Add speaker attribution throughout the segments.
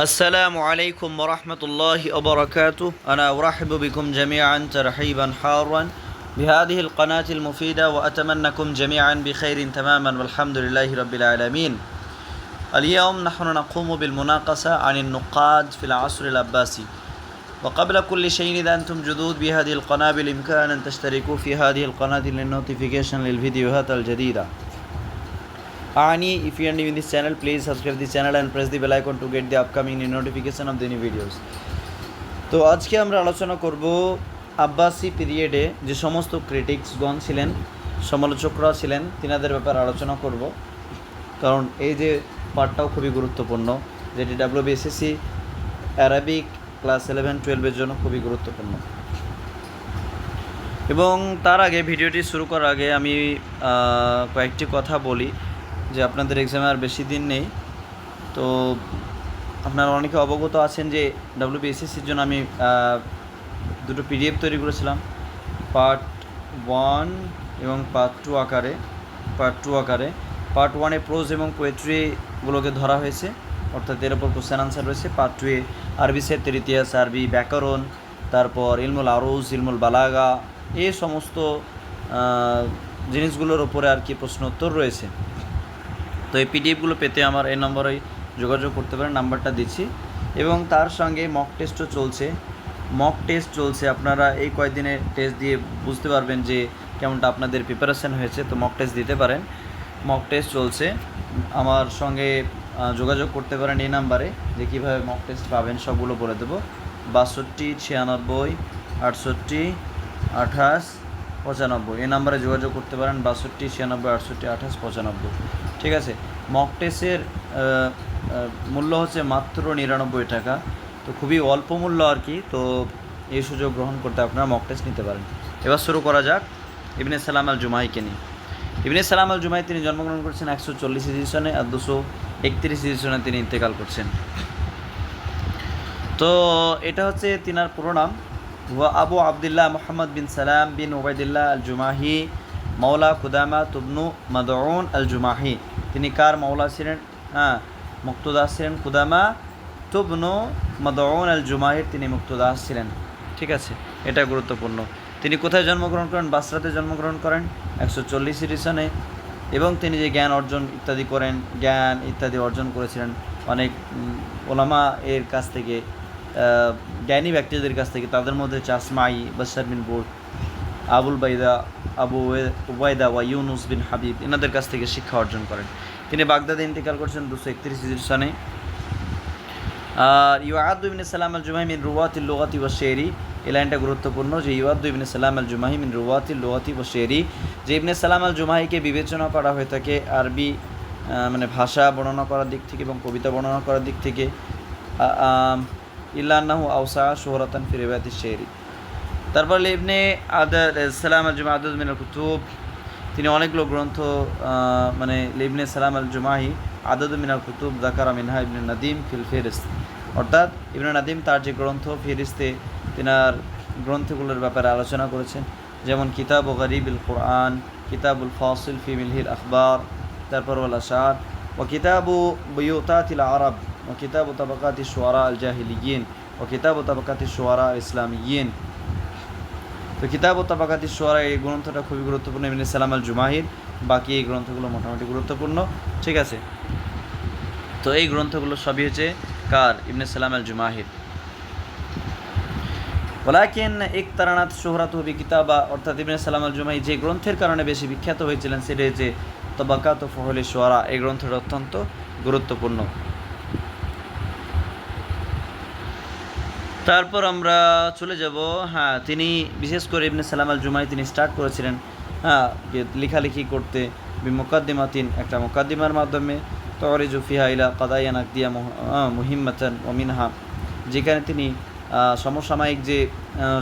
Speaker 1: السلام عليكم ورحمة الله وبركاته. أنا أرحب بكم جميعا ترحيبا حارا بهذه القناة المفيدة وأتمنىكم جميعا بخير تماما والحمد لله رب العالمين. اليوم نحن نقوم بالمناقشة عن النقاد في العصر العباسي. وقبل كل شيء إذا أنتم جدود بهذه القناة بالإمكان أن تشتركوا في هذه القناة للنوتيفيكيشن للفيديوهات الجديدة. Ani, if you are new in this channel, please subscribe this channel and press the bell icon to get the upcoming notification of the new videos. তো আজকে আমরা আলোচনা করব আব্বাসি পিরিয়ডে যে সমস্ত ক্রিটিক্সগণ ছিলেন সমালোচকরা ছিলেন তিনাদের ব্যাপারে আলোচনা করব। কারণ এই যে পার্টটাও খুবই গুরুত্বপূর্ণ যেটি ডাব্লিউবিএসএসসি অ্যারাবিক ক্লাস ইলেভেন টুয়েলভের জন্য খুবই গুরুত্বপূর্ণ। এবং তার আগে ভিডিওটি শুরু করার আগে আমি কয়েকটি কথা বলি। যে আপনাদের এক্সামে আর বেশি দিন নেই। তো আপনারা অনেকে অবগত আছেন যে ডাব্লিউবিএসএসসির জন্য আমি দুটো পিডিএফ তৈরি করেছিলাম। পার্ট ওয়ান এবং পার্ট টু আকারে পার্ট টু আকারে। পার্ট ওয়ানে প্রোজ এবং পোয়েট্রিগুলোকে ধরা হয়েছে। অর্থাৎ এর ওপর কোশ্চেন আনসার রয়েছে। পার্ট টুয়ে আরবি সাহিত্যের ইতিহাস, আরবি ব্যাকরণ, তারপর ইলমুল আরুজ, ইলমুল বালাগা এই সমস্ত জিনিসগুলোর ওপরে আর কি প্রশ্ন উত্তর রয়েছে। তো এই পিডিএফগুলো পেতে আমার এই নম্বরে যোগাযোগ করতে পারেন নাম্বারটা দিচ্ছি। এবং তার সঙ্গে মক টেস্টও চলছে। মক টেস্ট চলছে, আপনারা এই কয়েকদিনে টেস্ট দিয়ে বুঝতে পারবেন যে কেমনটা আপনাদের প্রিপারেশন হয়েছে, তো মক টেস্ট দিতে পারেন। মক টেস্ট চলছে। আমার সঙ্গে যোগাযোগ করতে পারেন এই নাম্বারে যে কীভাবে মক টেস্ট পাবেন সবগুলো বলে দেবো। বাষট্টি, ছিয়ানব্বই, আটষট্টি, আঠাশ পঁচানব্বই। এই নাম্বারে যোগাযোগ করতে পারেন বাষট্টি, ছিয়ানব্বই, আটষট্টি, আঠাশ, পঁচানব্বই। ঠিক আছে? মক টেস্টের মূল্য হচ্ছে মাত্র নিরানব্বই টাকা। তো খুবই অল্প মূল্য আর কি। তো এই সুযোগ গ্রহণ করতে আপনারা মক নিতে পারেন। এবার শুরু করা যাক ইবনে সালাম আল জুমাইকে নিয়ে। ইবনে সালাম আল জুমাই তিনি জন্মগ্রহণ করছেন একশো চল্লিশ এডিশনে আর দুশো একত্রিশ এডিশনে তিনি ইন্তেকাল করছেন। তো এটা হচ্ছে তিনার পুরো নাম। হুয়া আবু আবদুল্লাহ মোহাম্মদ বিন সালাম বিন ওবায়দুল্লাহ আল জুমাহি মৌলা খুদামা তুবনু মাদউন আল জুমাহি তিনি কার মৌলা ছিলেন? হ্যাঁ মুক্তদাস ছিলেন খুদামা তুবনু মাদউন আল জুমাহির তিনি মুক্তদাস ছিলেন। ঠিক আছে, এটা গুরুত্বপূর্ণ। তিনি কোথায় জন্মগ্রহণ করেন? বাসরাতে জন্মগ্রহণ করেন একশো চল্লিশ এডিশনে এবং তিনি যে জ্ঞান অর্জন ইত্যাদি করেন, জ্ঞান ইত্যাদি অর্জন করেছিলেন অনেক ওলামা এর কাছ থেকে। জ্ঞানী ব্যক্তিদের কাছ থেকে, তাদের মধ্যে হচ্ছে আসমাই বাসার বিন বুট আবুল বাইদা, আবু উবায়দা ওয়া ইউনুস বিন হাবিব, এনাদের কাছ থেকে শিক্ষা অর্জন করেন। তিনি বাগদাদে ইন্তেকাল করছেন দুশো একত্রিশ সনে। আর ইউআদ্দু ইবনে সালাম আল জুমাহি মিন রুয়াতিল লুগাতি ওয়া শেরি এই লাইনটা গুরুত্বপূর্ণ যে ইউআদ্দু ইবনে সালাম আল জুমাহি মিন রুয়াতিল লুগাতি ওয়া শেরি, যে ইবনে সালাম আল জুমাহিকে বিবেচনা করা হয়ে থাকে আরবি মানে ভাষা বর্ণনা করার দিক থেকে এবং কবিতা বর্ণনা করার দিক থেকে। ইল্লান্নাহু আউসা শোহরাতান ফিরেবাতি শেরি তারপর ইবনে আদাদ সালাম আল জুমা আদুদ মিনাল কুতুব। তিনি অনেকগুলো গ্রন্থ মানে ইবনে সালাম আল জুমাহি আদদ মিনাল কুতুব জাকারা মিনহা ইবনে নাদিম ফিল ফেরিস্ত। অর্থাৎ ইবনে নাদিম তার যে গ্রন্থ ফেরিস্তে তিনার গ্রন্থগুলোর ব্যাপারে আলোচনা করেছেন, যেমন কিতাব ও গরিবুল কোরআন, কিতাবুল ফাসিল ফি মিলহিল আখবার, তারপর ওল আশার ও কিতাবু বইতাতিল আরব। আল জাহিলিয়িন ও কিতাব তবকাতি শোয়ারা আল ইসলামিয়িন তো কিতাব ও তাবাকাতি সোয়ারা এই গ্রন্থটা খুবই গুরুত্বপূর্ণ। ইবনে সালাম আল জুমাহির বাকি এই গ্রন্থগুলো মোটামুটি গুরুত্বপূর্ণ। ঠিক আছে? তো এই গ্রন্থগুলো সবই হচ্ছে কার? ইবনে সালাম আল জুমাহির ওলাকিন এক তারানাথ শোহরাত হবি কিতাবা। অর্থাৎ ইবনে সালাম আল জুমাহি যে গ্রন্থের কারণে বেশি বিখ্যাত হয়েছিলেন, সেটা হচ্ছে তবাকাত ও ফহলে সোয়ারা এই গ্রন্থটা অত্যন্ত গুরুত্বপূর্ণ। তারপর আমরা চলে যাব হ্যাঁ তিনি বিশেষ করে ইবনে সালাম আল জুমাই তিনি স্টার্ট করেছিলেন হ্যাঁ লেখালেখি করতে মোকাদ্দিমা তিন একটা মোকাদ্দিমার মাধ্যমে তরে জুফিহা ইলা কাদাইয়ান আকদিয়া মুহিম্মাতান ওমিনহা যেখানে তিনি সমসাময়িক যে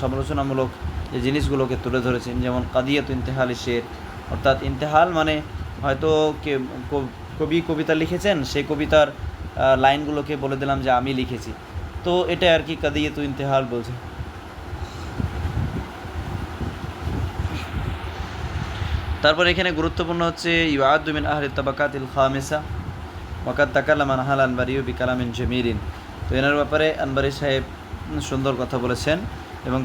Speaker 1: সমালোচনামূলক যে জিনিসগুলোকে তুলে ধরেছেন, যেমন কাদিয়াত ইন্তেহাল শের, অর্থাৎ ইন্তেহাল মানে হয়তো কে, কবি কবিতা লিখেছেন সেই কবিতার লাইনগুলোকে বলে দিলাম যে আমি লিখেছি। তো এটা আর কি কাদিয়ে তো ইন্তেহাল বলছে। তারপর এখানে গুরুত্বপূর্ণ হচ্ছে ইউআদ্দু মিন আহলি তাবাকাতিল খামিসা, ওয়াকাদ তাকাল্লামা নাহাল আল বারিউ বিকালামিন জমিরিন তো এনার ব্যাপারে আনবারি সাহেব সুন্দর কথা বলেছেন এবং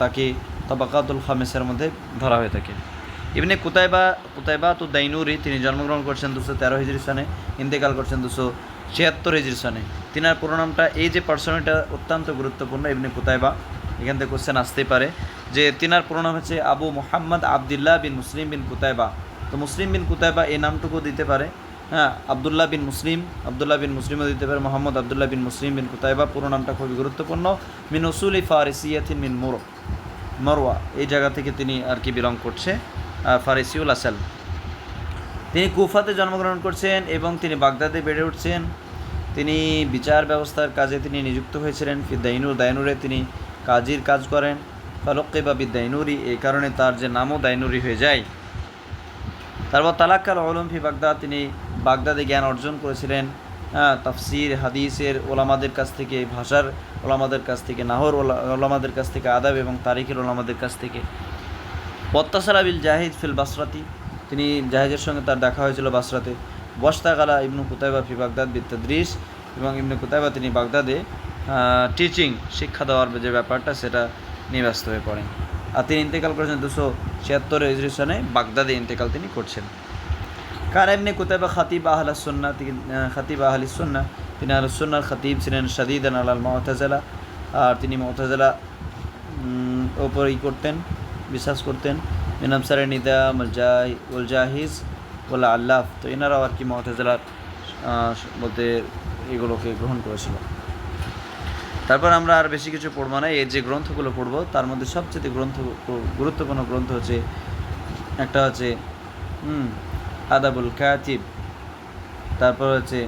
Speaker 1: তাকে তবাকাতুল খামেসের মধ্যে ধরা হয়ে থাকে। ইবনে কুতাইবা কুতাইবা তো দাইনুরি, তিনি জন্মগ্রহণ করছেন দুশো তেরো হিজরি সনে, ইন্তেকাল করছেন দুশো ছিয়াত্তর হিজরি সনে। তিনার পুরো নামটা, এই যে পার্সোনালিটা অত্যন্ত গুরুত্বপূর্ণ, ইবনে কুতাইবা। এখান থেকে কোশ্চেন আসতেই পারে যে তিনার পুরো নাম হচ্ছে Abu Muhammad Abdullah bin Muslim bin Qutaiba. তো মুসলিম বিন কুতাইবা এই নামটুকু দিতে পারে। হ্যাঁ আবদুল্লাহ বিন মুসলিম, আবদুল্লাহ বিন মুসলিমও দিতে পারে। Muhammad Abdullah bin Muslim bin Qutaiba, পুরো নামটা খুবই গুরুত্বপূর্ণ। মিন উসুল ফারিসিয়াথিন মিন মোর, মরওয়া, এই জায়গা থেকে তিনি আর কি বিলং করছে ফারিসিউল আসাল। তিনি কুফাতে জন্মগ্রহণ করছেন এবং তিনি বাগদাদে বেড়ে উঠছেন। তিনি বিচার ব্যবস্থার কাজে তিনি নিযুক্ত হয়েছিলেন। দাইনুর দাইনুরে তিনি কাজীর কাজ করেন। ফালক্কে বা বিদাইনুরি এই কারণে তার যে নামও দাইনুরি হয়ে যায়। তারপর তালাক্কাল ফি বাগদাদ, তিনি বাগদাদে জ্ঞান অর্জন করেছিলেন। তাফসির, হাদিসের ওলামাদের কাছ থেকে, ভাষার ওলামাদের কাছ থেকে, নাহর ওলা- ওলামাদের কাছ থেকে আদাব এবং তারিখের ওলামাদের কাছ থেকে। পত্তাসারা বিল জাহিদ ফিল বাসরাতি, তিনি জাহেজের সঙ্গে তার দেখা হয়েছিল বাসরাতে। বস্তাগালা ইবনু কুতাইবা ফি বাগদাদ বিত্তাদ্রিস এবং ইবনু কুতাইবা তিনি বাগদাদে টিচিং শিক্ষা দেওয়ার যে ব্যাপারটা সেটা নিয়ে ব্যস্ত হয়ে পড়েন। আর তিনি ইন্তেকাল করেছেন দুশো ছিয়াত্তর হিজরি সনে, বাগদাদে ইন্তেকাল তিনি করছেন। কার এমনি কুতাইবা খাতিব আহলা তিনি খাতিব আহলি সুন্না, তিনি আহল সুন্নার খাতিব ছিলেন শাদিদান আলাল মহতাজালা আর তিনি মহতাজালা ওপর ই করতেন, বিশ্বাস করতেন। মিনাম সারে নিদা মলজাহ উল জাহিজ আল্লাহ, তো এনারাও আর কি মহতাজালার বলতে এগুলোকে গ্রহণ করেছিল। তারপর আমরা আর বেশি কিছু পড়ব না, এই যে গ্রন্থগুলো পড়ব, তার মধ্যে সবচেয়ে গ্রন্থ, গুরুত্বপূর্ণ গ্রন্থ হচ্ছে, একটা হচ্ছে আদাবুল কাতিব, তারপর হচ্ছে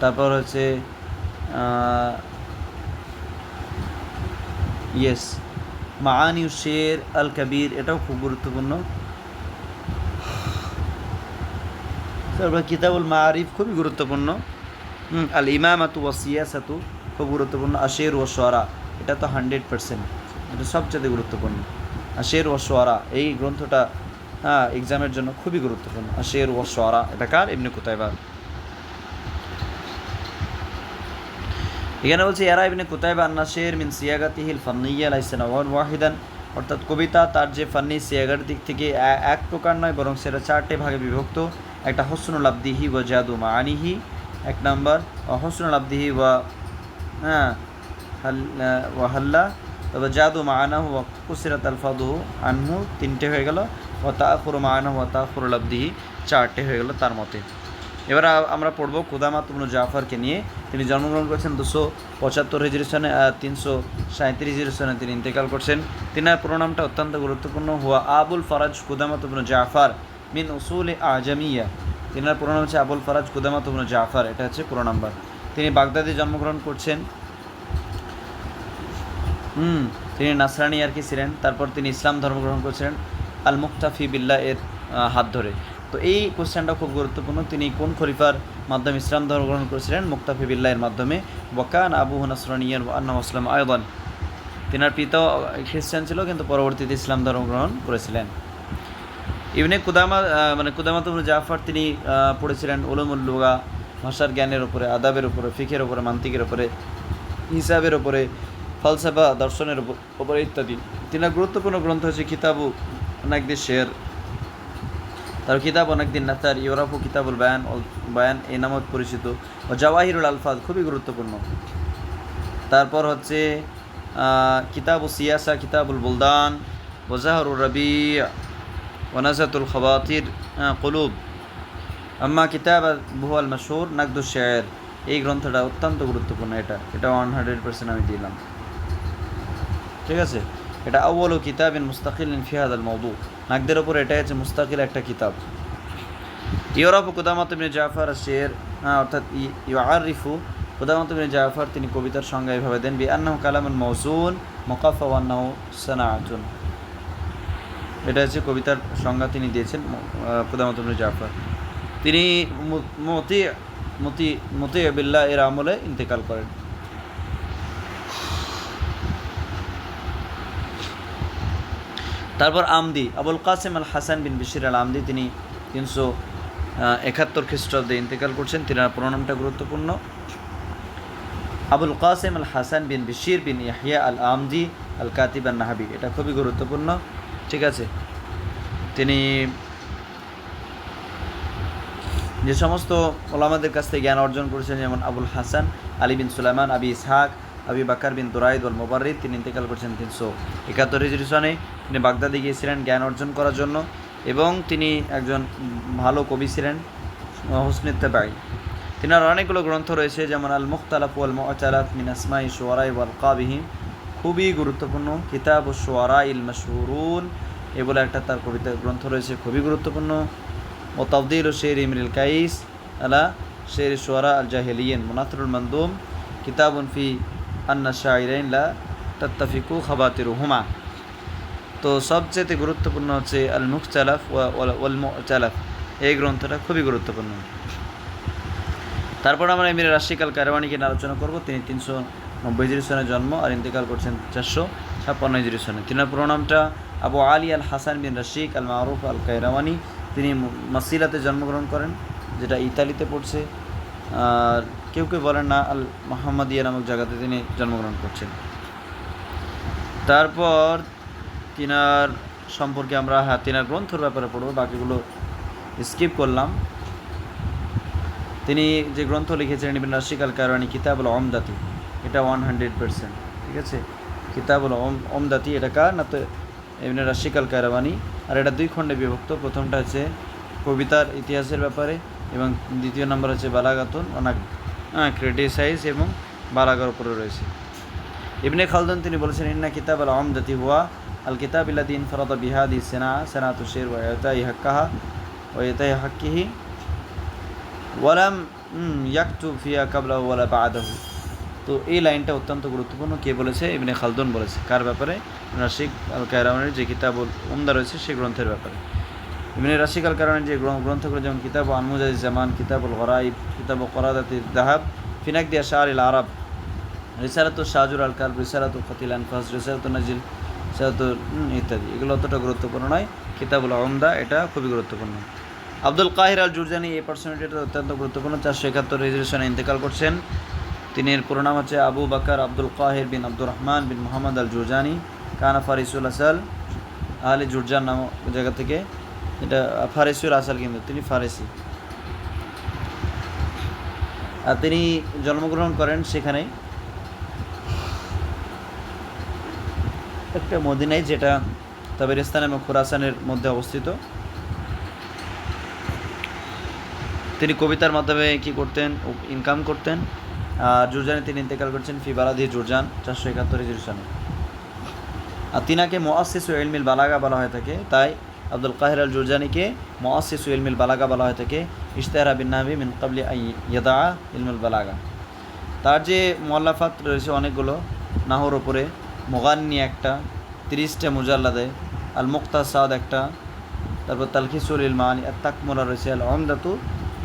Speaker 1: তারপর হচ্ছে ইয়েস মাআনি শের আল কাবির এটাও খুব গুরুত্বপূর্ণ। তারপর কিতাবুল মারিফ খুবই গুরুত্বপূর্ণ। আল ইমামাতু ওয়া সিয়াসাতু খুব গুরুত্বপূর্ণ। আশের ও সোয়ারা এটা তো হান্ড্রেড পার্সেন্ট, এটা সবচেয়ে গুরুত্বপূর্ণ। আশের ও সোয়ারা এই গ্রন্থটা হ্যাঁ এক্সামের জন্য খুবই গুরুত্বপূর্ণ। আশের ও সোয়ারা এটা কার? এমনি কোথায় বা এখানে বলছে, এরা ইবনে কুতাইবা আন্না শের মিন সিয়াগাতিহিল ফান্নিয়া লাইসানা ওয়ান ওয়াহিদান অর্থাৎ কবিতা তার যে ফান্নি সিয়াগার দিক থেকে এক প্রকার নয়, বরং সেটা চারটে ভাগে বিভক্ত। একটা হসনুল আব্দিহি ওয়া জাদু মাআনিহি, এক নম্বর হসনুল আব্দিহি ওয়া হ্যাঁ ওয়া হাল্লা, তবে জাদু মাআনাহু ওয়া কুসিরাত আলফাদুহু আনহু তিনটে হয়ে গেল, ওয়া তাআখুরু মাআনাহু ওয়া তাআখুরুল আব্দিহি চারটে হয়ে গেল তার মতে। এবার আমরা পড়ব কুদামাত ইবনু জাফরকে নিয়ে। তিনি জন্মগ্রহণ করেছেন দুশো পঁচাত্তর হিজরি সনে তিনশো সাঁত্রিশ হিজরি সনে তিনি ইন্তেকাল করছেন। তিনার প্রণামটা অত্যন্ত গুরুত্বপূর্ণ। হুয়া আবুল ফরাজ কুদামাত ইবনু জাফর মিন উসুল আজমিয়া। তিনার পুরো নাম হচ্ছে আবুল ফরাজ কুদামাত ইবনু জাফর। এটা হচ্ছে পুরো নাম্বার। তিনি বাগদাদে জন্মগ্রহণ করছেন। হুম, তিনি নাসরানি আর কি ছিলেন। তারপর তিনি ইসলাম ধর্ম গ্রহণ করেছিলেন। আল মুক্তাফি বিল্লাহ এর হাত ধরে। তো এই কোশ্চেনটা খুব গুরুত্বপূর্ণ। তিনি কোন খলিফার মাধ্যমে ইসলাম ধর্ম গ্রহণ করেছিলেন? মুক্তাফি বিল্লাহ এর মাধ্যমে। বকান আবু নাসরানিয়ান আন্না মুসলাম আয়দান। তিনার পিতাও খ্রিস্টান ছিল, কিন্তু পরবর্তীতে ইসলাম ধর্ম গ্রহণ করেছিলেন। ইবনে কুদামা মানে কুদামাত ইবনে জাফর, তিনি পড়েছিলেন উলুমুল্লুগা ভাষার জ্ঞানের উপরে, আদাবের উপরে, ফিকের উপরে, মান্তিকের উপরে, হিসাবের উপরে, ফলসাফা, দর্শনের উপর- ইত্যাদি। তিনার গুরুত্বপূর্ণ গ্রন্থ হচ্ছে কিতাবু অনেকদিন শের। তার কিতাব অনেকদিন নাতার ইউরাফু কিতাবুল বায়ান ও বায়ান এই নামত পরিচিত। ও জাওয়াহিরুল আলফাজ খুবই গুরুত্বপূর্ণ। তারপর হচ্ছে কিতাবু সিয়াসা, কিতাবুল বুলদান ওজাহরুর রবি ওনাজাতুল খবাতির কলুব। আম্মা কিতাব বহুয়াল মশহুর নাকদুল শের এই গ্রন্থটা অত্যন্ত গুরুত্বপূর্ণ এটা। এটা ওয়ান হান্ড্রেড পার্সেন্ট আমি দিলাম। ঠিক আছে? এটা আউ্বাল কিতাব ইন মুস্তাকিল ইন ফিহাদ আল মৌদু নাকদের ওপর এটাই হচ্ছে মুস্তাকিল একটা কিতাব। ইউরোপ কুদামাত ইবনে জাফর শের অর্থাৎ ইউআরিফু কুদামাত ইবনে জাফর তিনি কবিতার সংজ্ঞা এইভাবে দেন বি আন্নাহু কালামুন মৌসুন মুকাফা ওয়া আন্নাহু সানাআতুন। এটা হচ্ছে কবিতার সংজ্ঞা তিনি দিয়েছেন কুদামাত ইবনে জাফর। তিনি মতি মতি মতি বিল্লাহ এর আমলে ইন্তেকাল করেন। তারপর আমদি, আবুল কাসেম আল হাসান বিন বিশির আল আমদি, তিনি তিনশো একাত্তর খ্রিস্টাব্দে ইন্তেকাল করছেন। তিনার প্রণামটা গুরুত্বপূর্ণ। আবুল কাসেম আল হাসান বিন বিশির বিন ইয়াহিয়া আল আমদি আল কাতিব আল নাহাবি, এটা খুবই গুরুত্বপূর্ণ। ঠিক আছে? তিনি যে সমস্ত ওলামাদের কাছ থেকে জ্ঞান অর্জন করেছেন, যেমন আবুল হাসান, আলী বিন সুলাইমান, আবি ইসহাক আবি বাকার বিন তুরাইদ ওল মোবারিদ তিনি ইন্তেকাল করেছেন তিনশো একাত্তর হিজরি সনে। তিনি বাগদাদে গিয়েছিলেন জ্ঞান অর্জন করার জন্য এবং তিনি একজন ভালো কবি ছিলেন হোসনিত্তাবাই তিনার অনেকগুলো গ্রন্থ রয়েছে, যেমন আল মুখতালাফ ওয়াল মুআতালাত মিন আসমাই শুয়ারাই ওয়াল কাবিহিম খুবই গুরুত্বপূর্ণ কিতাব ও শুয়ারা ইল মাশহুরুন। এ বলে একটা তার কবিতা গ্রন্থ রয়েছে, খুবই গুরুত্বপূর্ণ। ও তফদিল ও শের ইমরিল কাইস আলা শের শুয়ারা আল জাহেলিয়েন মুনাথরুল মন্দুম। কিতাবুন ফি আন্না শাইরাইন লা তাত্তাফিকু খাবাতির হুমা তো সবচেয়ে গুরুত্বপূর্ণ হচ্ছে আল মুখতালাফ ওয়াল মুতালাফ এই গ্রন্থটা খুবই গুরুত্বপূর্ণ। তারপর আমরা এমির রাশিকাল কারওয়ানিকে আলোচনা করব। তিনি তিনশো নব্বই হিজরি সনে জন্ম আর ইন্তেকাল করছেন চারশো ছাপ্পান্ন হিজরি সনে। তিনার প্রণামটা আবু আলী আল হাসান বিন রশিক আল মারুফ আল কায়রাওয়ানি তিনি মাসিলাতে জন্মগ্রহণ করেন, যেটা ইতালিতে পড়ছে। আর কেউ কেউ বলেন না, আল মোহাম্মদিয়া নামক জায়গাতে তিনি জন্মগ্রহণ করছেন। তারপর তিনার সম্পর্কে আমরা হ্যাঁ তিনার গ্রন্থর ব্যাপারে পড়ব, বাকিগুলো স্কিপ করলাম। তিনি যে গ্রন্থ লিখেছিলেন ইবিন রাশিক আল কারণী কিতাবুল অমদাতি এটা ওয়ান হান্ড্রেড পার্সেন্ট ঠিক আছে? কিতাবুল ওম অমদাতি এটা কার? না তো ইবিন রাশিক আল কারওয়ানি আর এটা দুই খণ্ডে বিভক্ত, প্রথমটা হচ্ছে কবিতার ইতিহাসের ব্যাপারে এবং দ্বিতীয় নম্বর হচ্ছে বালাগাতুন। অনাক ক্রিটিসাইজ এবং বালাগার উপরে রয়েছে। ইবনে খালদুন তিনি বলেছেন, ইন্না কিতাব আল আমদাতি হুয়া আল কিতাব ইল্লাদিন ফরদ বিহাদি সেনা সেনাতু শের ওয়াতাই হাক্কাহা ওয়াতাই হাক্কিহি ওয়ালাম ইয়াকতু ফিয়া কাবলা ওয়ালা বাদাহু। তো এই লাইনটা অত্যন্ত গুরুত্বপূর্ণ। কে বলেছে? ইবনে খালদুন বলেছে। কার ব্যাপারে? রাশিক আল কায়রামানের যে কিতাব উমদা রয়েছে সেই গ্রন্থের ব্যাপারে। ইবনে রাশিক কারণে যে গ্রন্থ- গ্রন্থগুলো যেমন কিতাব আনমুজাজ জামান কিতাবুল গরাইব, কিতাব করাদাতি দাহাব দিয়া শাহ আল আরব রিসারাত শাহজুর আল কাল রিসারাত ফতিল আনফাস রিসারাত নাজিল রিসারাত ইত্যাদি। এগুলো অতটা গুরুত্বপূর্ণ নয়। কিতাবুল আমদা এটা খুবই গুরুত্বপূর্ণ। আব্দুল কাহির আল জুরজানি এই পার্সোনালিটিটা অত্যন্ত গুরুত্বপূর্ণ। চারশো একাত্তর রেজিস্ট্রেশনে ইন্তেকাল করছেন। তিনি এর পুরো নাম হচ্ছে আবু বাকার আব্দুল কাহির বিন আব্দুর রহমান বিন মোহাম্মদ আল জুরজানি কানা ফারিসুল আসাল, আহলে জুরজান নাম জায়গা থেকে। এটা ফারিসুল আসাল কিন্তু, তিনি ফারেসি। আর তিনি জন্মগ্রহণ করেন সেখানে একটা মদিনাই যেটা তাবেরিস্তান এবং খুরাসানের মধ্যে অবস্থিত। তিনি কবিতার মাধ্যমে কি করতেন ইনকাম করতেন, আর জুরজানে তিনি ইন্তেকাল করছেন বালাদি জুরজান, চারশো একাত্তর জুরজানে আর তিনাকে মোয়াসিস এলমিল বালাগা বলা হয়ে থাকে, তাই আব্দুল কাহির আল জুরজানিকে মোয়াসিস ইলমিল বালাগা বলা হয়ে থাকে ইশতেহারা বিন নাবি মিন কাবলি ইয়াদা ইলমুল বালাগা। তার যে মোয়াল্লাফাত রয়েছে অনেকগুলো, নাহর ওপরে মোগান্নি একটা, তিরিশটা মুজাল্লাদে আল মুক্তা সাদ একটা, তারপর তালখিসুল ইলমান আর তাকমুলা রয়েছে আল ওমদাতু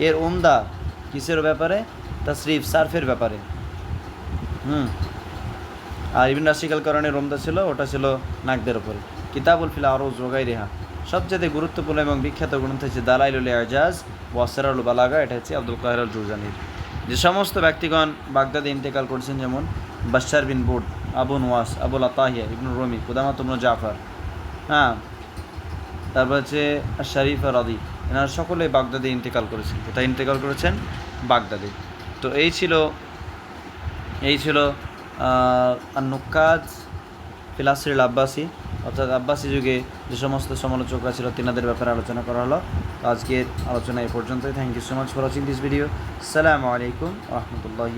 Speaker 1: এর ওমদা কিসের ব্যাপারে? তাসরিফ, সার্ফের ব্যাপারে। হুম। আর ইবিন রাশিকাল কারণে রোমদা ছিল, ওটা ছিল নাকদের ওপরে কিতাবুল ফিলা আরোজ রোগাই রেহা সবচেয়ে গুরুত্বপূর্ণ এবং বিখ্যাত গ্রন্থ হচ্ছে দালাইলুল আজাজ ওয়াসেরাল বালাগা। এটা হচ্ছে আব্দুল কাহির আল জুরজানির যে সমস্ত ব্যক্তিগণ বাগদাদে ইন্তেকাল করছেন, যেমন বাশার বিন বুট আবু নওয়াস, আবুল আতাহিয়া ইবনুর রমি, কুদামাত ইবনু জাফর হ্যাঁ তারপর হচ্ছে শরীফ রাদি এনারা সকলে বাগদাদে ইন্তেকাল করেছেন। কোথায় ইন্তেকাল করেছেন? বাগদাদে। তো এই ছিল এই ছিল নুকাজ ফিলাসিল আব্বাসি। অর্থাৎ আব্বাসী যুগে যে সমস্ত সমালোচকরা ছিল, তিনাদের ব্যাপারে আলোচনা করা হলো। তো আজকের আলোচনা এই পর্যন্তই। Thank you so much for watching this video সালামু আলাইকুম রহমতুল্লাহি